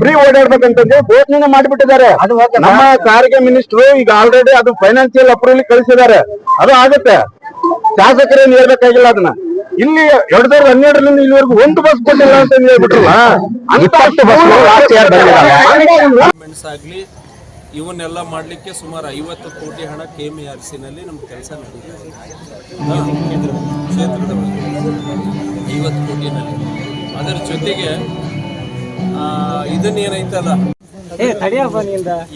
Free ಓಡಾಡ್ಬೇಕಂತಂದ್ರೆ ಘೋಷಣೆ ಮಾಡಿಬಿಟ್ಟಿದ್ದಾರೆ. ಅದು ನಮ್ಮ ಸಾರಿಗೆ ಮಿನಿಸ್ಟರ್ ಈಗ ಆಲ್ರೆಡಿ ಅದು ಫೈನಾನ್ಸಿಯಲ್ ಅಪ್ರೂವಲ್ ಕಳಿಸಿದ್ದಾರೆ. ಅದು ಆಗುತ್ತೆ. ಶಾಸಕರೇನು ಹೇಳ್ಬೇಕಾಗಿಲ್ಲ ಅದನ್ನ. ಇಲ್ಲಿ ಎರಡ್ ಸಾವಿರದ ಹನ್ನೆರಡರಿಂದ ಇಲ್ಲಿವರೆಗೂ ಒಂದು ಬಸ್ ಕೊಟ್ಟಿಲ್ಲ ಅಂತ ಹೇಳ್ಬಿಟ್ರಲ್ಲ? ಆಗಲಿ ಇವನ್ನೆಲ್ಲ ಮಾಡಲಿಕ್ಕೆ ಸುಮಾರು ಐವತ್ತು ಕೋಟಿ ಹಣ ಕೆ ಎಂ ಆರ್ ಸಿನಲ್ಲಿ ನಮ್ಮ ಕೆಲಸ ನಡೀತಿದೆ ಹಾ, ಕ್ಷೇತ್ರದ ಐವತ್ತು ಕೋಟಿನಲ್ಲಿ. ಅದರ ಜೊತೆಗೆ ಇದನ್ನೇನೈತಲ್ಲ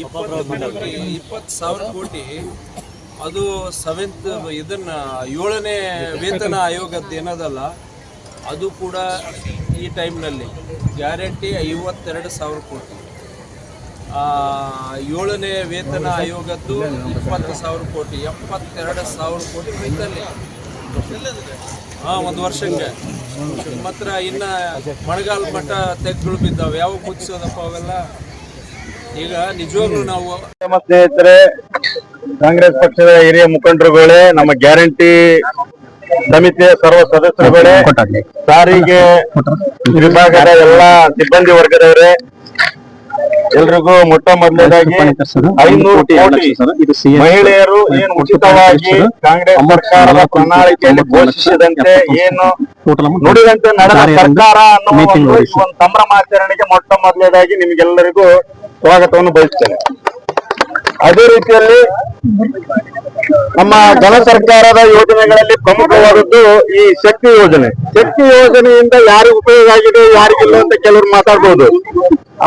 ಇಪ್ಪತ್ತು ಸಾವಿರ ಕೋಟಿ. ಅದು ಸೆವೆಂತ್ ಇದನ್ನ ಏಳನೇ ವೇತನ ಆಯೋಗದ್ದು ಏನದಲ್ಲ ಅದು ಕೂಡ ಈ ಟೈಮ್ನಲ್ಲಿ. ಗ್ಯಾರಂಟಿ ಐವತ್ತೆರಡು ಸಾವಿರ ಕೋಟಿ. ಏಳನೇ ವೇತನ ಆಯೋಗದ್ದು ಇಪ್ಪತ್ತು ಸಾವಿರ ಕೋಟಿ. ಎಪ್ಪತ್ತೆರಡು ಸಾವಿರ ಕೋಟಿ ರೈತಲ್ಲಿ ಹಾ ಒಂದು ವರ್ಷಕ್ಕೆ. ಮಾತ್ರ ಇನ್ನ ಮಳೆಗಾಲ ಮಟ್ಟ ತೆಗ್ಗಳು ಬಿದ್ದಾವೆ. ಯಾವ ಮುಚ್ಚಿಸೋದಪ್ಪ ಅವೆಲ್ಲ? ಈಗ ನಿಜವಾಗ್ಲೂ ನಾವು ಸ್ನೇಹಿತರೆ ಕಾಂಗ್ರೆಸ್ ಪಕ್ಷದ ಹಿರಿಯ ಮುಖಂಡರುಗಳೇ ನಮ್ಮ ಗ್ಯಾರಂಟಿ ಸಮಿತಿಯ ಸರ್ವ ಸದಸ್ಯರುಗಳೇ ಸಾರಿಗೆ ವಿಭಾಗದ ಎಲ್ಲ ಸಿಬ್ಬಂದಿ ವರ್ಗದವರೇ ಎಲ್ರಿಗೂ ಮೊಟ್ಟ ಮೊದಲನೇದಾಗಿ ಐನೂರು ಕೋಟಿ ಮಹಿಳೆಯರು ಏನು ಉಚಿತವಾಗಿ ಕಾಂಗ್ರೆಸ್ ಸರ್ಕಾರದ ಪ್ರಣಾಳಿಕೆಯಲ್ಲಿ ಘೋಷಿಸಿದಂತೆ ಏನು ನುಡಿದಂತೆ ನಡೆದ ಸರ್ಕಾರ ಅನ್ನುವ ಒಂದು ಸಂಭ್ರಮಾಚರಣೆಗೆ ಮೊಟ್ಟ ಮೊದಲನೇದಾಗಿ ನಿಮ್ಗೆಲ್ಲರಿಗೂ ಸ್ವಾಗತವನ್ನು ಬಯಸ್ತೇನೆ. ಅದೇ ರೀತಿಯಲ್ಲಿ ನಮ್ಮ ಜನ ಸರ್ಕಾರದ ಯೋಜನೆಗಳಲ್ಲಿ ಪ್ರಮುಖವಾದದ್ದು ಈ ಶಕ್ತಿ ಯೋಜನೆ. ಶಕ್ತಿ ಯೋಜನೆಯಿಂದ ಯಾರಿಗೂ ಉಪಯೋಗ ಆಗಿದೆ ಯಾರಿಗಿಲ್ಲ ಅಂತ ಕೆಲವರು ಮಾತಾಡ್ಬೋದು.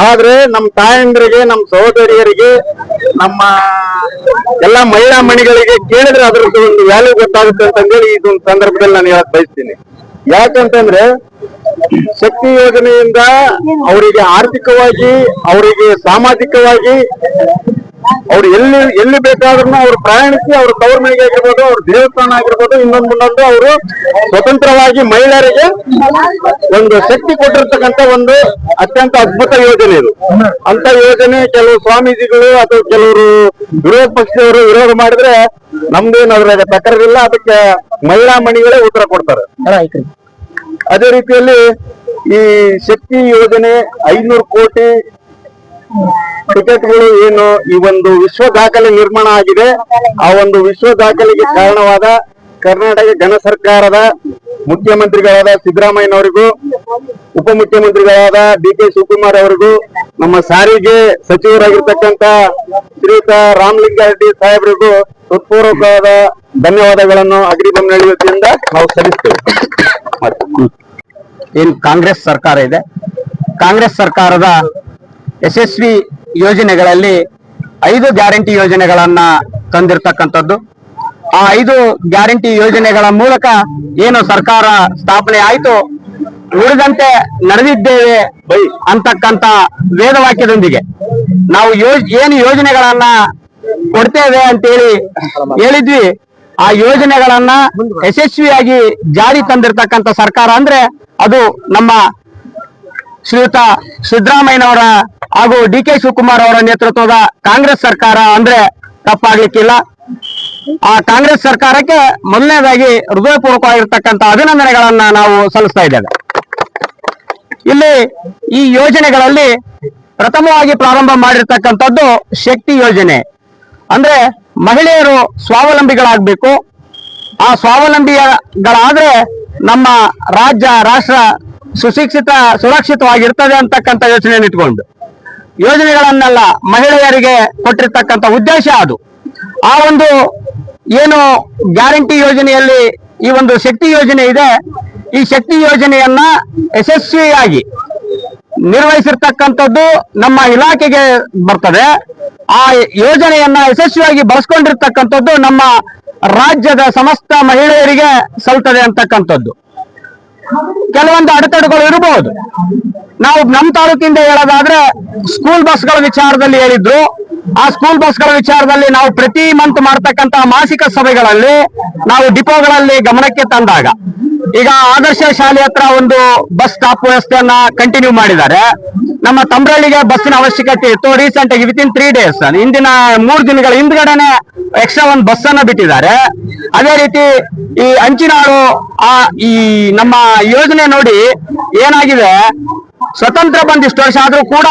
ಆದ್ರೆ ನಮ್ಮ ತಾಯಂದ್ರಿಗೆ, ನಮ್ಮ ಸಹೋದರಿಯರಿಗೆ, ನಮ್ಮ ಎಲ್ಲಾ ಮಹಿಳಾ ಮಣಿಗಳಿಗೆ ಕೇಳಿದ್ರೆ ಅದರದ್ದು ಒಂದು ವ್ಯಾಲ್ಯೂ ಗೊತ್ತಾಗುತ್ತೆ ಅಂತಂದೇಳಿ ಇದೊಂದು ಸಂದರ್ಭದಲ್ಲಿ ನಾನು ಹೇಳಕ್ ಬಯಸ್ತೀನಿ. ಯಾಕಂತಂದ್ರೆ ಶಕ್ತಿ ಯೋಜನೆಯಿಂದ ಅವರಿಗೆ ಆರ್ಥಿಕವಾಗಿ, ಅವರಿಗೆ ಸಾಮಾಜಿಕವಾಗಿ ಅವ್ರು ಎಲ್ಲಿ ಎಲ್ಲಿ ಬೇಕಾದ್ರೂ ಅವ್ರು ಪ್ರಯಾಣಿಸಿ ಅವ್ರ ತವ್ರ ಮನೆಗೆ ಆಗಿರ್ಬೋದು, ಅವ್ರ ದೇವಸ್ಥಾನ ಆಗಿರ್ಬೋದು, ಇನ್ನೊಂದು ಮುಂದೊಂದು ಅವರು ಸ್ವತಂತ್ರವಾಗಿ ಮಹಿಳೆಯರಿಗೆ ಒಂದು ಶಕ್ತಿ ಕೊಟ್ಟಿರ್ತಕ್ಕಂತ ಒಂದು ಅತ್ಯಂತ ಅದ್ಭುತ ಯೋಜನೆ ಇದು. ಅಂತ ಯೋಜನೆ ಕೆಲವು ಸ್ವಾಮೀಜಿಗಳು ಅಥವಾ ಕೆಲವರು ವಿರೋಧ ಪಕ್ಷದವರು ವಿರೋಧ ಮಾಡಿದ್ರೆ ನಮ್ದೇನು ಅದ್ರಾಗ ತಕರದಿಲ್ಲ ಅದಕ್ಕೆ ಮಹಿಳಾ ಮಣಿಗಳೇ ಉತ್ತರ ಕೊಡ್ತಾರೆ. ಅದೇ ರೀತಿಯಲ್ಲಿ ಈ ಶಕ್ತಿ ಯೋಜನೆ ಐನೂರು ಕೋಟಿ ಟಿಕೆಟ್ಗಳು ಏನು ಈ ಒಂದು ವಿಶ್ವ ದಾಖಲೆ ನಿರ್ಮಾಣ ಆಗಿದೆ. ಆ ಒಂದು ವಿಶ್ವ ದಾಖಲೆಗೆ ಕಾರಣವಾದ ಕರ್ನಾಟಕ ಜನ ಸರ್ಕಾರದ ಮುಖ್ಯಮಂತ್ರಿಗಳಾದ ಸಿದ್ದರಾಮಯ್ಯನವರಿಗೂ, ಉಪಮುಖ್ಯಮಂತ್ರಿಗಳಾದ ಡಿ ಕೆ ಶಿವಕುಮಾರ್ ಅವರಿಗೂ, ನಮ್ಮ ಸಾರಿಗೆ ಸಚಿವರಾಗಿರ್ತಕ್ಕಂತ ಶ್ರೀಯುತ ರಾಮಲಿಂಗಾರೆಡ್ಡಿ ಸಾಹೇಬರಿಗೂ ಹೃತ್ಪೂರ್ವಕವಾದ ಧನ್ಯವಾದಗಳನ್ನು ಅಗ್ರಿಬೊಮ್ಮನಹಳ್ಳಿ ವತಿಯಿಂದ ನಾವು ಸಲ್ಲಿಸ್ತೇವೆ. ಏನ್ ಕಾಂಗ್ರೆಸ್ ಸರ್ಕಾರ ಇದೆ. ಕಾಂಗ್ರೆಸ್ ಸರ್ಕಾರದ ಯಶಸ್ವಿ ಯೋಜನೆಗಳಲ್ಲಿ ಐದು ಗ್ಯಾರಂಟಿ ಯೋಜನೆಗಳನ್ನ ತಂದಿರತಕ್ಕಂಥದ್ದು. ಆ ಐದು ಗ್ಯಾರಂಟಿ ಯೋಜನೆಗಳ ಮೂಲಕ ಏನು ಸರ್ಕಾರ ಸ್ಥಾಪನೆ ಆಯಿತು, ಉಳಿದಂತೆ ನಡೆದಿದ್ದೇವೆ ಅಂತಕ್ಕಂತ ವೇದವಾಕ್ಯದೊಂದಿಗೆ ನಾವು ಯೋಜ್ ಏನು ಯೋಜನೆಗಳನ್ನ ಕೊಡ್ತೇವೆ ಅಂತೇಳಿ ಹೇಳಿದ್ವಿ. ಆ ಯೋಜನೆಗಳನ್ನ ಯಶಸ್ವಿಯಾಗಿ ಜಾರಿ ತಂದಿರತಕ್ಕಂತ ಸರ್ಕಾರ ಅಂದ್ರೆ ಅದು ನಮ್ಮ ಶ್ರೀಯುತ ಸಿದ್ದರಾಮಯ್ಯನವರ ಹಾಗೂ ಡಿ ಕೆ ಶಿವಕುಮಾರ್ ಅವರ ನೇತೃತ್ವದ ಕಾಂಗ್ರೆಸ್ ಸರ್ಕಾರ ಅಂದ್ರೆ ತಪ್ಪಾಗ್ಲಿಕ್ಕಿಲ್ಲ. ಆ ಕಾಂಗ್ರೆಸ್ ಸರ್ಕಾರಕ್ಕೆ ಮೊದಲನೇದಾಗಿ ಹೃದಯಪೂರ್ವಕವಾಗಿರ್ತಕ್ಕಂಥ ಅಭಿನಂದನೆಗಳನ್ನ ನಾವು ಸಲ್ಲಿಸ್ತಾ ಇದ್ದೇವೆ. ಇಲ್ಲಿ ಈ ಯೋಜನೆಗಳಲ್ಲಿ ಪ್ರಥಮವಾಗಿ ಪ್ರಾರಂಭ ಮಾಡಿರ್ತಕ್ಕಂಥದ್ದು ಶಕ್ತಿ ಯೋಜನೆ. ಅಂದ್ರೆ ಮಹಿಳೆಯರು ಸ್ವಾವಲಂಬಿಗಳಾಗಬೇಕು. ಆ ಸ್ವಾವಲಂಬಿಗಳಾದ್ರೆ ನಮ್ಮ ರಾಜ್ಯ, ರಾಷ್ಟ್ರ ಸುಶಿಕ್ಷಿತ, ಸುರಕ್ಷಿತವಾಗಿರ್ತದೆ ಅಂತಕ್ಕಂಥ ಯೋಚನೆಯನ್ನು ಇಟ್ಕೊಂಡು ಯೋಜನೆಗಳನ್ನೆಲ್ಲ ಮಹಿಳೆಯರಿಗೆ ಕೊಟ್ಟಿರ್ತಕ್ಕಂಥ ಉದ್ದೇಶ ಅದು. ಆ ಒಂದು ಏನು ಗ್ಯಾರಂಟಿ ಯೋಜನೆಯಲ್ಲಿ ಈ ಒಂದು ಶಕ್ತಿ ಯೋಜನೆ ಇದೆ, ಈ ಶಕ್ತಿ ಯೋಜನೆಯನ್ನ ಯಶಸ್ವಿಯಾಗಿ ನಿರ್ವಹಿಸಿರ್ತಕ್ಕಂಥದ್ದು ನಮ್ಮ ಇಲಾಖೆಗೆ ಬರ್ತದೆ. ಆ ಯೋಜನೆಯನ್ನ ಯಶಸ್ವಿಯಾಗಿ ಬಳಸ್ಕೊಂಡಿರ್ತಕ್ಕಂಥದ್ದು ನಮ್ಮ ರಾಜ್ಯದ ಸಮಸ್ತ ಮಹಿಳೆಯರಿಗೆ ಸಲ್ತದೆ ಅಂತಕ್ಕಂಥದ್ದು. ಕೆಲವೊಂದು ಅಡೆತಡೆಗಳು ಇರಬಹುದು. ನಾವು ನಮ್ಮ ತಾಲೂಕಿಂದ ಹೇಳೋದಾದ್ರೆ ಸ್ಕೂಲ್ ಬಸ್ಗಳ ವಿಚಾರದಲ್ಲಿ ಹೇಳಿದ್ರು. ಆ ಸ್ಕೂಲ್ ಬಸ್ಗಳ ವಿಚಾರದಲ್ಲಿ ನಾವು ಪ್ರತಿ ಮಂತ್ ಮಾಡ್ತಕ್ಕಂತ ಮಾಸಿಕ ಸಭೆಗಳಲ್ಲಿ ನಾವು ಡಿಪೋಗಳಲ್ಲಿ ಗಮನಕ್ಕೆ ತಂದಾಗ ಈಗ ಆದರ್ಶ ಶಾಲೆ ಹತ್ರ ಒಂದು ಬಸ್ ಸ್ಟಾಪ್ ವ್ಯವಸ್ಥೆಯನ್ನ ಕಂಟಿನ್ಯೂ ಮಾಡಿದ್ದಾರೆ. ನಮ್ಮ ತಮ್ರಳ್ಳಿಗೆ ಬಸ್ಸಿನ ಅವಶ್ಯಕತೆ ಇತ್ತು. ರೀಸೆಂಟ್ ಆಗಿ ವಿತಿನ್ ತ್ರೀ ಡೇಸ್ ಇಂದಿನ ಮೂರು ದಿನಗಳ ಹಿಂದ್ಗಡೆನೆ ಎಕ್ಸ್ಟ್ರಾ ಒಂದು ಬಸ್ ಅನ್ನ ಬಿಟ್ಟಿದ್ದಾರೆ. ಅದೇ ರೀತಿ ಈ ಅಂಚಿನಾಡು ಆ ಈ ನಮ್ಮ ಯೋಜನೆ ನೋಡಿ ಏನಾಗಿದೆ. ಸ್ವತಂತ್ರ ಬಂದಿಷ್ಟು ವರ್ಷ ಆದ್ರೂ ಕೂಡ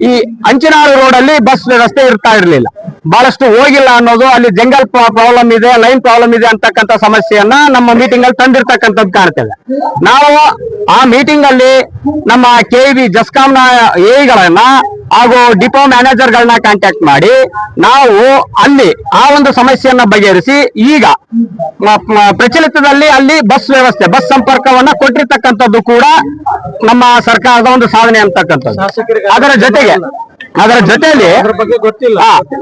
ಈ ಅಂಚಿನಾಳು ರೋಡ್ ಅಲ್ಲಿ ಬಸ್ ರಸ್ತೆ ಇರ್ತಾ ಇರ್ಲಿಲ್ಲ. ಬಹಳಷ್ಟು ಹೋಗಿಲ್ಲ ಅನ್ನೋದು ಅಲ್ಲಿ ಜಂಗಲ್ ಪ್ರಾಬ್ಲಮ್ ಇದೆ ಲೈನ್ ಪ್ರಾಬ್ಲಮ್ ಇದೆ ಅಂತಕ್ಕಂಥ ಸಮಸ್ಯೆಯನ್ನ ನಮ್ಮ ಮೀಟಿಂಗ್ ಅಲ್ಲಿ ತಂದಿರ್ತಕ್ಕಂಥದ್ದು ಕಾಣ್ತೇವೆ ನಾವು ಆ ಮೀಟಿಂಗ್ ಅಲ್ಲಿ ನಮ್ಮ ಕೆ ವಿ ಜಸ್ಕಾಂನ ಎಗಳನ್ನ ಹಾಗೂ ಡಿಪೋ ಮ್ಯಾನೇಜರ್ ಗಳನ್ನ ಕಾಂಟ್ಯಾಕ್ಟ್ ಮಾಡಿ ನಾವು ಅಲ್ಲಿ ಆ ಒಂದು ಸಮಸ್ಯೆಯನ್ನ ಬಗೆಹರಿಸಿ ಈಗ ಪ್ರಚಲಿತದಲ್ಲಿ ಅಲ್ಲಿ ಬಸ್ ವ್ಯವಸ್ಥೆ ಬಸ್ ಸಂಪರ್ಕವನ್ನ ಕೊಟ್ಟಿರ್ತಕ್ಕಂಥದ್ದು ಕೂಡ ನಮ್ಮ ಸರ್ಕಾರದ ಒಂದು ಸಾಧನೆ ಅಂತಕ್ಕಂಥದ್ದು. ಅದರ ಜೊತೆಗೆ ಅದರ ಜೊತೆಯಲ್ಲಿ ಬಗ್ಗೆ ಗೊತ್ತಿಲ್ಲ.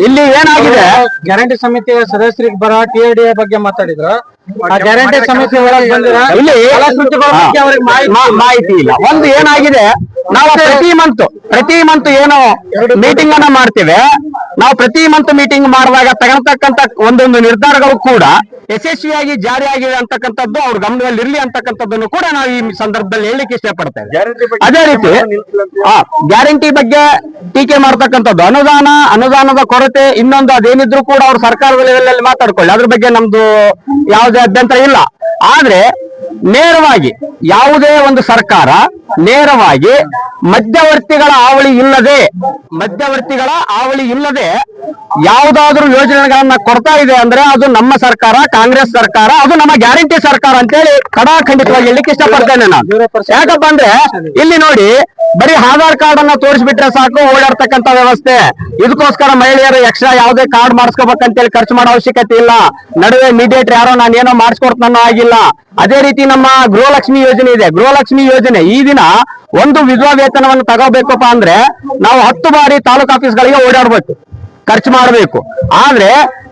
ಇಲ್ಲಿ ಏನಾಗಿದೆ? ಗ್ಯಾರಂಟಿ ಸಮಿತಿಯ ಸದಸ್ಯರಿಗೆ ಬರ ಟಿ ಡಿ ಬಗ್ಗೆ ಮಾತಾಡಿದ್ರು. ಆ ಗ್ಯಾರಂಟಿ ಸಮಿತಿ ಮಾಹಿತಿ ಇಲ್ಲ. ಒಂದು ಏನಾಗಿದೆ? ನಾವು ಪ್ರತಿ ಮಂತ್ ಪ್ರತಿ ಮಂತ್ ಏನು ಮೀಟಿಂಗ್ ಅನ್ನ ಮಾಡ್ತೇವೆ. ನಾವು ಪ್ರತಿ ಮಂತ್ ಮೀಟಿಂಗ್ ಮಾಡಿದಾಗ ತಗೊಳ್ತಕ್ಕಂತ ಒಂದೊಂದು ನಿರ್ಧಾರಗಳು ಕೂಡ ಯಶಸ್ವಿಯಾಗಿ ಜಾರಿಯಾಗಿವೆ ಅಂತಕ್ಕಂಥದ್ದು ಅವ್ರ ಗಮನದಲ್ಲಿ ಇರ್ಲಿ ಅಂತಕ್ಕಂಥದ್ದನ್ನು ಕೂಡ ನಾವು ಈ ಸಂದರ್ಭದಲ್ಲಿ ಹೇಳಲಿಕ್ಕೆ ಇಷ್ಟಪಡ್ತೇವೆ. ಅದೇ ರೀತಿ ಆ ಗ್ಯಾರಂಟಿ ಬಗ್ಗೆ ಟೀಕೆ ಮಾಡ್ತಕ್ಕಂಥದ್ದು ಅನುದಾನ ಅನುದಾನದ ಕೊರತೆ ಇನ್ನೊಂದು ಅದೇನಿದ್ರು ಕೂಡ ಅವ್ರ ಸರ್ಕಾರದ ಲೆವೆಲ್ ಮಾತಾಡ್ಕೊಳ್ಳಿ. ಅದ್ರ ಬಗ್ಗೆ ನಮ್ದು ಯಾವುದೇ ಅಭ್ಯಂತರ ಇಲ್ಲ. ಆದ್ರೆ ನೇರವಾಗಿ ಯಾವುದೇ ಒಂದು ಸರ್ಕಾರ ನೇರವಾಗಿ ಮಧ್ಯವರ್ತಿಗಳ ಹಾವಳಿ ಇಲ್ಲದೆ ಮಧ್ಯವರ್ತಿಗಳ ಹಾವಳಿ ಇಲ್ಲದೆ ಯಾವುದಾದ್ರೂ ಯೋಜನೆಗಳನ್ನ ಕೊಡ್ತಾ ಇದೆ ಅಂದ್ರೆ ಅದು ನಮ್ಮ ಸರ್ಕಾರ, ಕಾಂಗ್ರೆಸ್ ಸರ್ಕಾರ, ಅದು ನಮ್ಮ ಗ್ಯಾರಂಟಿ ಸರ್ಕಾರ ಅಂತೇಳಿ ಕಡಾಖಂಡಿತವಾಗಿ ಹೇಳಲಿಕ್ಕೆ ಇಷ್ಟಪಡ್ತೇನೆ ನಾನು. ಯಾಕಪ್ಪ ಅಂದ್ರೆ ಇಲ್ಲಿ ನೋಡಿ, ಬರೀ ಆಧಾರ್ ಕಾರ್ಡ್ ಅನ್ನ ತೋರಿಸ್ಬಿಟ್ರೆ ಸಾಕು ಓಡಾಡ್ತಕ್ಕಂತ ವ್ಯವಸ್ಥೆ. ಇದಕ್ಕೋಸ್ಕರ ಮಹಿಳೆಯರು ಎಕ್ಸ್ಟ್ರಾ ಯಾವುದೇ ಕಾರ್ಡ್ ಮಾಡಿಸ್ಕೋಬೇಕಂತೇಳಿ ಖರ್ಚು ಮಾಡೋ ಅವಶ್ಯಕತೆ ಇಲ್ಲ. ನಡುವೆ ಮೀಡಿಯೇಟರ್ ಯಾರೋ ನಾನು ಏನೋ ಮಾಡಿಸ್ಕೊಡ್ತಾನೋ ಆಗಿಲ್ಲ. ಅದೇ ರೀತಿ ನಮ್ಮ ಗೃಹಲಕ್ಷ್ಮಿ ಯೋಜನೆ ಇದೆ. ಗೃಹಲಕ್ಷ್ಮಿ ಯೋಜನೆ ಈ ದಿನ ಒಂದು ವಿಧವಾ ವೇತನವನ್ನು ತಗೋಬೇಕಪ್ಪ ಅಂದ್ರೆ ನಾವು ಹತ್ತು ಬಾರಿ ತಾಲೂಕ್ ಆಫೀಸ್ಗಳಿಗೆ ಓಡಾಡ್ಬೇಕು. ಖರ್ಚು ಮಾಡಬೇಕು. ಆದ್ರೆ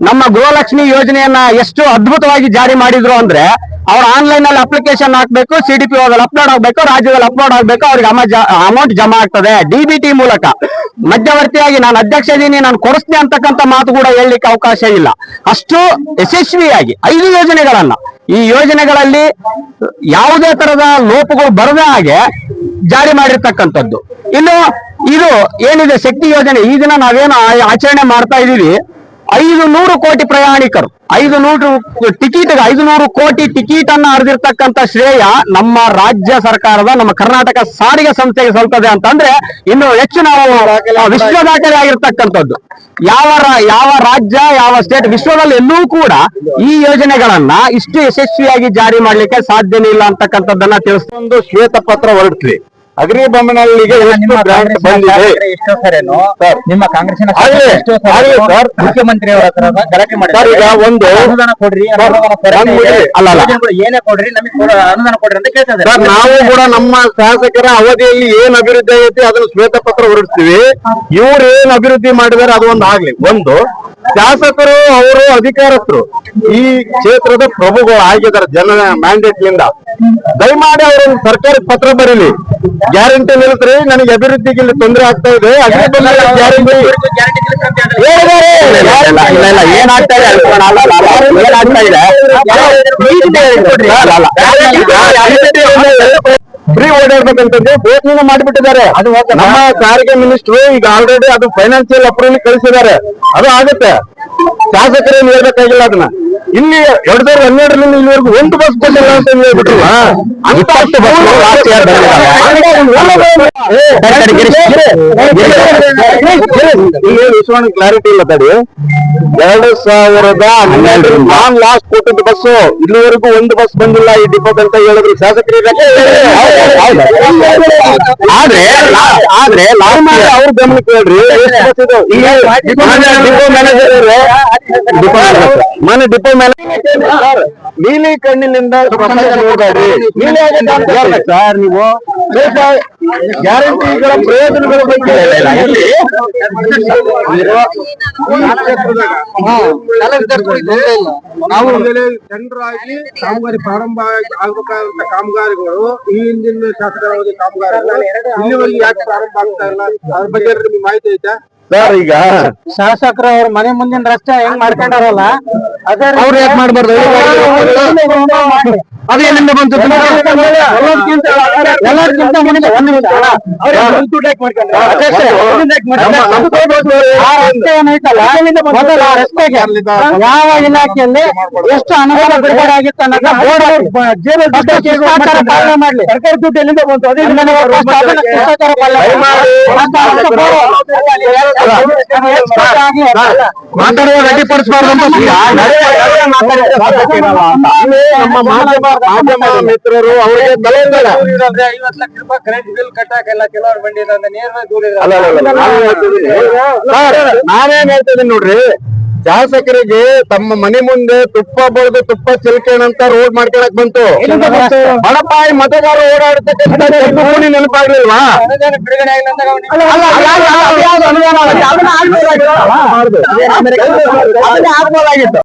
ನಮ್ಮ ಗೃಹಲಕ್ಷ್ಮಿ ಯೋಜನೆಯನ್ನ ಎಷ್ಟು ಅದ್ಭುತವಾಗಿ ಜಾರಿ ಮಾಡಿದ್ರು ಅಂದ್ರೆ ಅವ್ರು ಆನ್ಲೈನ್ ಅಲ್ಲಿ ಅಪ್ಲಿಕೇಶನ್ ಹಾಕ್ಬೇಕು, ಸಿ ಡಿ ಪಿ ಅಪ್ಲೋಡ್ ಆಗ್ಬೇಕು, ರಾಜ್ಯದಲ್ಲಿ ಅಪ್ಲೋಡ್ ಆಗ್ಬೇಕು, ಅವ್ರಿಗೆ ಅಮೌಂಟ್ ಜಮಾ ಆಗ್ತದೆ. ಡಿಬಿಟಿ ಮೂಲಕ. ಮಧ್ಯವರ್ತಿಯಾಗಿ ನಾನು ಅಧ್ಯಕ್ಷ ಇದೀನಿ, ನಾನು ಕೊಡಿಸ್ತೀನಿ ಅಂತಕ್ಕಂಥ ಮಾತು ಕೂಡ ಹೇಳಲಿಕ್ಕೆ ಅವಕಾಶ ಇಲ್ಲ. ಅಷ್ಟು ಯಶಸ್ವಿಯಾಗಿ ಐದು ಯೋಜನೆಗಳನ್ನ. ಈ ಯೋಜನೆಗಳಲ್ಲಿ ಯಾವುದೇ ತರದ ಲೋಪಗಳು ಬರದ ಹಾಗೆ ಜಾರಿ ಮಾಡಿರ್ತಕ್ಕಂಥದ್ದು. ಇನ್ನು ಇದು ಏನಿದೆ ಶಕ್ತಿ ಯೋಜನೆ? ಈ ದಿನ ನಾವೇನು ಆಚರಣೆ ಮಾಡ್ತಾ ಇದೀವಿ. ಐದು ನೂರು ಕೋಟಿ ಪ್ರಯಾಣಿಕರು. ಐದು ನೂರು ಟಿಕೆಟ್ ಐದು ನೂರು ಕೋಟಿ ಟಿಕೆಟ್ ಅನ್ನ ಅರ್ದಿರ್ತಕ್ಕಂತ ಶ್ರೇಯ ನಮ್ಮ ರಾಜ್ಯ ಸರ್ಕಾರದ, ನಮ್ಮ ಕರ್ನಾಟಕ ಸಾರಿಗೆ ಸಂಸ್ಥೆಗೆ ಸಲ್ತದೆ ಅಂತಂದ್ರೆ ಇನ್ನು ಹೆಚ್ಚು ನಾವು ವಿಶ್ವ ದಾಖಲೆ ಆಗಿರ್ತಕ್ಕಂಥದ್ದು. ಯಾವ ಯಾವ ರಾಜ್ಯ, ಯಾವ ಸ್ಟೇಟ್ ವಿಶ್ವದಲ್ಲಿ ಎಲ್ಲೂ ಕೂಡ ಈ ಯೋಜನೆಗಳನ್ನ ಇಷ್ಟು ಯಶಸ್ವಿಯಾಗಿ ಜಾರಿ ಮಾಡ್ಲಿಕ್ಕೆ ಸಾಧ್ಯನೇ ಇಲ್ಲ ಅಂತಕ್ಕಂಥದ್ದನ್ನ ತಿಳಿಸ್ತಾ ಒಂದು ಶ್ವೇತ ಪತ್ರ ಹೊರಡ್ತೀವಿ. ಅಗ್ರಿಬೊಮ್ಮನಹಳ್ಳಿಗೆ ಎಷ್ಟು ಗ್ರಾಂಟ್ ಬಂದಿದೆ? ಎಷ್ಟೋ ಸರೇನು ನಿಮ್ಮ ಕಾಂಗ್ರೆಸ್ಸಿನ ಎಷ್ಟೋ ಸರಿ ಸರ್. ಮುಖ್ಯಮಂತ್ರಿ ಅವರ ಹತ್ರ ಗಲಾಟೆ ಸರ್, ಈಗ ಒಂದು- ಅನುದಾನ ಕೊಡ್ರಿ ಅನುದಾನ. ಅಲ್ಲ, ಅಲ್ಲ. ಏನೇ ಕೊಡ್ರಿ ನಮಗೆ ಅನುದಾನ ಕೊಡ್ರಿ ಅಂತ ಕೇಳ್ತಾ ಇದ್ದಾರೆ. ಸರ್ ನಾವು ಕೂಡ ನಮ್ಮ ಶಾಸಕರ ಅವಧಿಯಲ್ಲಿ ಏನ್ ಅಭಿವೃದ್ಧಿ ಆಗೈತಿ ಅದನ್ನ ಶ್ವೇತ ಪತ್ರ ಹೊರಡಿಸ್ತೀವಿ ಇವ್ರು ಏನ್ ಅಭಿವೃದ್ಧಿ ಮಾಡಿದಾರೆ ಅದು ಒಂದು ಆಗ್ಲಿ. ಒಂದು ಶಾಸಕರು ಅವರು ಅಧಿಕಾರಸ್ಥರು ಈ ಕ್ಷೇತ್ರದ ಪ್ರಭುಗಳು ಆಗಿದ್ದಾರೆ ಜನ ಮ್ಯಾಂಡೇಟ್ನಿಂದ ದಯಮಾಡಿ ಅವರು ಸರ್ಕಾರಕ್ಕೆ ಪತ್ರ ಬರೀಲಿ. ಗ್ಯಾರಂಟಿ ನಿಲ್ಸ್ರಿ ನನಗೆ ಅಭಿವೃದ್ಧಿಗೆ ಇಲ್ಲಿ ತೊಂದರೆ ಆಗ್ತಾ ಇದೆ ಗ್ಯಾರಂಟಿ ಏನಾಗ್ತಾ ಇದೆ. ಫ್ರೀ ಓಡಾಡ್ಬೇಕಂತಂದ್ರೆ ಘೋಷಣೆ ಮಾಡಿಬಿಟ್ಟಿದ್ದಾರೆ ನಮ್ಮ ಸಾರಿಗೆ ಮಿನಿಸ್ಟ್ರು ಈಗ ಆಲ್ರೆಡಿ ಅದು ಫೈನಾನ್ಸಿಯಲ್ ಅಪ್ರೂವಲ್ ಕಳಿಸಿದ್ದಾರೆ ಅದು ಆಗುತ್ತೆ ಶಾಸಕರೇನು ಹೇಳ್ಬೇಕಾಗಿಲ್ಲ ಅದನ್ನ ಇಲ್ಲಿ ಎರಡ್ ಸಾವಿರದ ಹನ್ನೆರಡರಿಂದ ಇಲ್ಲಿವರೆಗೂ ಒಂದು ಬಸ್ ಕೊಟ್ಟಿಲ್ಲ ಅಂತ ಹೇಳ್ಬಿಟ್ರಲ್ಲ ಅಂತ ವಿಶ್ವಣ ಕ್ಲಾರಿಟಿ ಇಲ್ಲ ತಡಿ ಎರಡು ಸಾವಿರದ ಹನ್ನೆರಡು ನಾನ್ ಲಾಸ್ಟ್ ಕೊಟ್ಟಿದ್ದ ಬಸ್ ಇಲ್ಲಿವರೆಗೂ ಒಂದು ಬಸ್ ಬಂದಿಲ್ಲ ಈ ಡಿಪೋಟ್ ಅಂತ ಹೇಳಿದ್ರು ಶಾಸಕರಿಗೆ ಆದ್ರೆ ಆದ್ರೆ ಅವ್ರ ಗಮನಕ್ಕೆ ಕೇಳ್ರಿ ಮನೆ ಡಿಪೋ ಮ್ಯಾನೇಜರ್ ನೀಲಿ ಕಣ್ಣಿನಿಂದ ಸರ್ ನೀವು ಗ್ಯಾರಂಟಿಗಳ ಪ್ರಯೋಜನಗಳ ಬಗ್ಗೆ ನಾವು ಜನರಾಗಿ ಕಾಮಗಾರಿ ಪ್ರಾರಂಭ ಆಗಬೇಕಾದಂತ ಕಾಮಗಾರಿಗಳು ಈ ಹಿಂದಿನ ಶಾಸಕರ ಕಾಮಗಾರಿ ಕಾಮಗಾರಿಗಳು ಇಲ್ಲಿವರೆಗೆ ಯಾಕೆ ಪ್ರಾರಂಭ ಆಗ್ತಾ ಇಲ್ಲ. ಅದ್ರ ಬಗ್ಗೆ ನಿಮ್ಗೆ ಮಾಹಿತಿ ಐತೆ? ಸರ್ ಈಗ ಶಾಸಕರು ಅವ್ರ ಮನೆ ಮುಂದಿನ ರಸ್ತೆ ಹೆಂಗ್ ಮಾಡ್ಕೊಂಡಾರಲ್ಲ ಅವ್ರು ಯಾಕೆ ಮಾಡ್ಬಾರ್ದು? ಅದು ಎಲ್ಲಿಂದ ಬಂತು ಮುಂಚೆ ಒಂದು ಯಾವ ಇಲಾಖೆಯಲ್ಲಿ ಎಷ್ಟು ಅನುದಾನ ಬಿಡುಗಡೆ ಆಗಿತ್ತು ಮಾಡಲಿ ಪಾಲನೆ ಸರ್ಕಾರಿ ದುಡ್ಡು ಎಲ್ಲಿಂದ ಬಂತು ಅದೇ ಮಾತಾಡುವ ಅಡ್ಡಿಪಡಿಸಬಾರ್ದು ಅಂತ ನಮ್ಮ ಮಾಧ್ಯಮ ಮಾಧ್ಯಮ ಮಿತ್ರರು ಅವರಿಗೆ ತಲೆಯಿಂದಲ್ಲ ಐವತ್ ಲಕ್ಷ ರೂಪಾಯಿ ಕರೆಂಟ್ ಬಿಲ್ ಕಟ್ಟಾಕೆಲ್ಲ ಕೆಲವರು ದೂರ ಅಲ್ಲ, ಅಲ್ಲ, ನಾನು ಹೇಳ್ತಿದ್ದೀನಿ. ನಾನೇನ್ ಹೇಳ್ತಿದ್ದೀನಿ ನೋಡ್ರಿ ಶಾಸಕರಿಗೆ ತಮ್ಮ ಮನೆ ಮುಂದೆ ತುಪ್ಪ ಬಳಿದು ತುಪ್ಪ ಚಿಲ್ಕೇನಂತ ರೋಡ್ ಮಾಡ್ಕೊಳಕ್ ಬಂತು ಬಡಪಾಯಿ ಮತದಾರ ಓಡಾಡ್ತಕ್ಕಂಥ ನೆನಪಾಗ್ಲಿಲ್ವಾ ಅನುದಾನ ಬಿಡುಗಡೆ